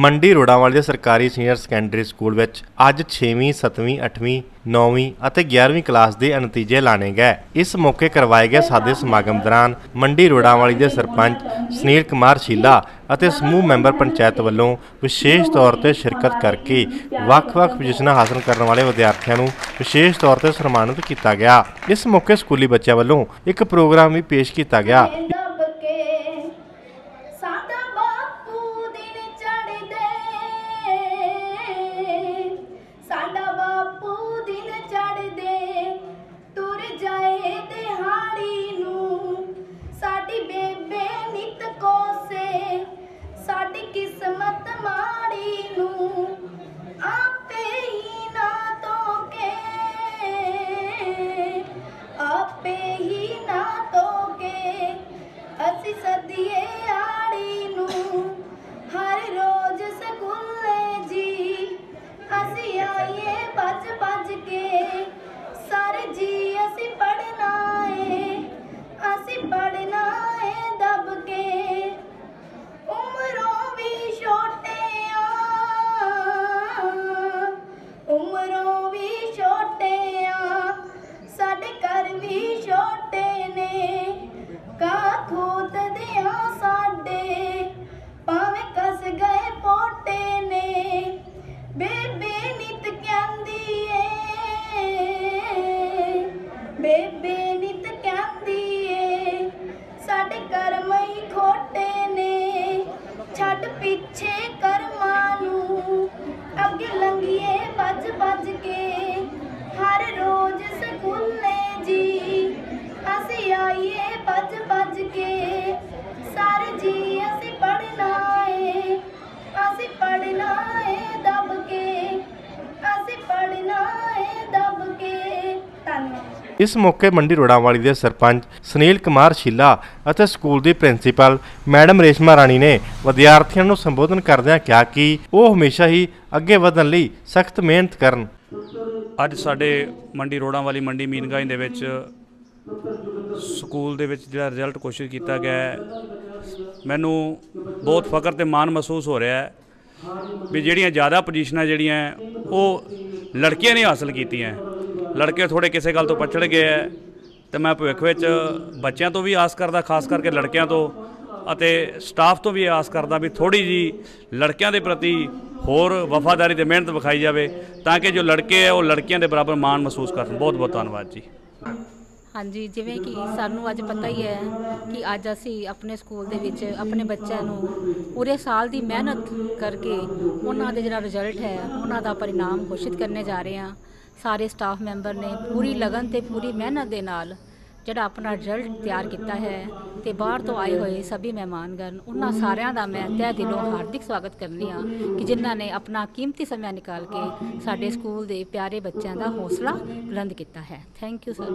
ਮੰਡੀ ਰੋੜਾਵਾਲੀ ਦੇ ਸਰਕਾਰੀ ਸੀਨੀਅਰ ਸੈਕੰਡਰੀ ਸਕੂਲ ਵਿੱਚ ਅੱਜ 6ਵੀਂ 7ਵੀਂ 8ਵੀਂ 9ਵੀਂ ਅਤੇ 11ਵੀਂ ਕਲਾਸ ਦੇ ਨਤੀਜੇ ਲਾਣੇ ਗਏ। ਇਸ ਮੌਕੇ ਕਰਵਾਏ ਗਏ ਸਾਦੇ ਸਮਾਗਮ ਦੌਰਾਨ ਮੰਡੀ ਰੋੜਾਵਾਲੀ ਦੇ ਸਰਪੰਚ ਸੁਨੀਲ ਕੁਮਾਰ ਸ਼ੀਲਾ ਅਤੇ ਸਮੂਹ ਮੈਂਬਰ ਪੰਚਾਇਤ ਵੱਲੋਂ ਵਿਸ਼ੇਸ਼ ਤੌਰ ਤੇ ਸ਼ਿਰਕਤ ਕਰਕੇ ਵੱਖ-ਵੱਖ ਪੋਜੀਸ਼ਨਾਂ ਹਾਸਲ ਕਰਨ ਵਾਲੇ ਵਿਦਿਆਰਥੀਆਂ ਨੂੰ ਵਿਸ਼ੇਸ਼ ਤੌਰ ਤੇ ਸਨਮਾਨਿਤ ਕੀਤਾ ਗਿਆ। ਇਸ ਮੌਕੇ ਸਕੂਲੀ ਬੱਚਿਆਂ ਵੱਲੋਂ ਇੱਕ ਪ੍ਰੋਗਰਾਮ ਵੀ ਪੇਸ਼ ਕੀਤਾ ਗਿਆ। ਆਪੇ ਹੀ ਨਾ ਤੋਕੇ ਅਸੀਂ ਸਦੀਏ ਆੜੀ ਇਸ ਮੌਕੇ ਮੰਡੀ ਰੋੜਾਵਾਲੀ ਦੇ ਸਰਪੰਚ ਸੁਨੀਲ ਕੁਮਾਰ ਸ਼ੀਲਾ ਅਤੇ ਸਕੂਲ ਦੀ ਪ੍ਰਿੰਸੀਪਲ ਮੈਡਮ ਰੇਸ਼ਮਾ ਰਾਣੀ ਨੇ ਵਿਦਿਆਰਥੀਆਂ ਨੂੰ ਸੰਬੋਧਨ ਕਰਦਿਆਂ ਕਿਹਾ ਕਿ ਉਹ ਹਮੇਸ਼ਾ ਹੀ ਅੱਗੇ ਵਧਣ ਲਈ ਸਖਤ ਮਿਹਨਤ ਕਰਨ। ਅੱਜ ਸਾਡੇ ਮੰਡੀ ਰੋੜਾਂ ਵਾਲੀ ਮੰਡੀ ਮੀਨਗਾਈ ਦੇ ਵਿੱਚ ਸਕੂਲ ਦੇ ਵਿੱਚ ਜਿਹੜਾ ਰਿਜ਼ਲਟ ਕੋਸ਼ਿਸ਼ ਕੀਤਾ ਗਿਆ ਮੈਨੂੰ ਬਹੁਤ ਫਖਰ ਤੇ ਮਾਣ ਮਹਿਸੂਸ ਹੋ ਰਿਹਾ ਹੈ ਵੀ ਜਿਹੜੀਆਂ ਜ਼ਿਆਦਾ ਪੋਜੀਸ਼ਨਾਂ ਜਿਹੜੀਆਂ ਉਹ ਲੜਕੀਆਂ ਨੇ ਹਾਸਲ ਕੀਤੀਆਂ। ਲੜਕੇ ਥੋੜੇ ਕਿਸੇ ਗੱਲ ਤੋਂ ਪਛੜ ਗਏ ਹੈ ਤੇ ਮੈਂ ਭਵਿੱਖ ਵਿੱਚ ਬੱਚਿਆਂ ਤੋਂ ਵੀ ਆਸ ਕਰਦਾ, ਖਾਸ ਕਰਕੇ ਲੜਕਿਆਂ ਤੋਂ ਅਤੇ ਸਟਾਫ ਤੋਂ ਵੀ ਆਸ ਕਰਦਾ ਵੀ ਥੋੜੀ ਜੀ ਲੜਕਿਆਂ ਦੇ ਪ੍ਰਤੀ ਹੋਰ ਵਫਾਦਾਰੀ ਤੇ ਮਿਹਨਤ ਵਿਖਾਈ ਜਾਵੇ ਤਾਂ ਕਿ ਜੋ ਲੜਕੇ ਹੈ ਉਹ ਲੜਕੀਆਂ ਦੇ ਬਰਾਬਰ ਮਾਣ ਮਹਿਸੂਸ ਕਰਨ। ਬਹੁਤ ਬਹੁਤ ਧੰਨਵਾਦ ਜੀ। ਹਾਂਜੀ, ਜਿਵੇਂ ਕਿ ਸਾਨੂੰ ਅੱਜ ਪਤਾ ਹੀ ਹੈ ਕਿ ਅੱਜ ਅਸੀਂ ਆਪਣੇ ਸਕੂਲ ਦੇ ਵਿੱਚ ਆਪਣੇ ਬੱਚਿਆਂ ਨੂੰ ਪੂਰੇ ਸਾਲ ਦੀ ਮਿਹਨਤ ਕਰਕੇ ਉਹਨਾਂ ਦੇ ਜਿਹੜਾ ਰਿਜ਼ਲਟ ਹੈ, ਉਹਨਾਂ ਦਾ ਪਰਿਣਾਮ ਘੋਸ਼ਿਤ ਕਰਨੇ ਜਾ ਰਹੇ ਹਾਂ। ਸਾਰੇ ਸਟਾਫ ਮੈਂਬਰ ਨੇ ਪੂਰੀ ਲਗਨ ਤੇ ਪੂਰੀ ਮਿਹਨਤ ਦੇ ਨਾਲ ਜਿਹੜਾ ਆਪਣਾ ਰਿਜ਼ਲਟ ਤਿਆਰ ਕੀਤਾ ਹੈ ਤੇ ਬਾਹਰ ਤੋਂ ਆਏ ਹੋਏ ਸਭੀ ਮਹਿਮਾਨਗਣ ਉਹਨਾਂ ਸਾਰਿਆਂ ਦਾ ਮੈਂ ਤਹਿ ਦਿਲੋਂ ਹਾਰਦਿਕ ਸਵਾਗਤ ਕਰਨੀ ਹਾਂ ਕਿ ਜਿਨ੍ਹਾਂ ਨੇ ਆਪਣਾ ਕੀਮਤੀ ਸਮਾਂ ਨਿਕਾਲ ਕੇ ਸਾਡੇ ਸਕੂਲ ਦੇ ਪਿਆਰੇ ਬੱਚਿਆਂ ਦਾ ਹੌਸਲਾ ਬੁਲੰਦ ਕੀਤਾ ਹੈ। Thank you sir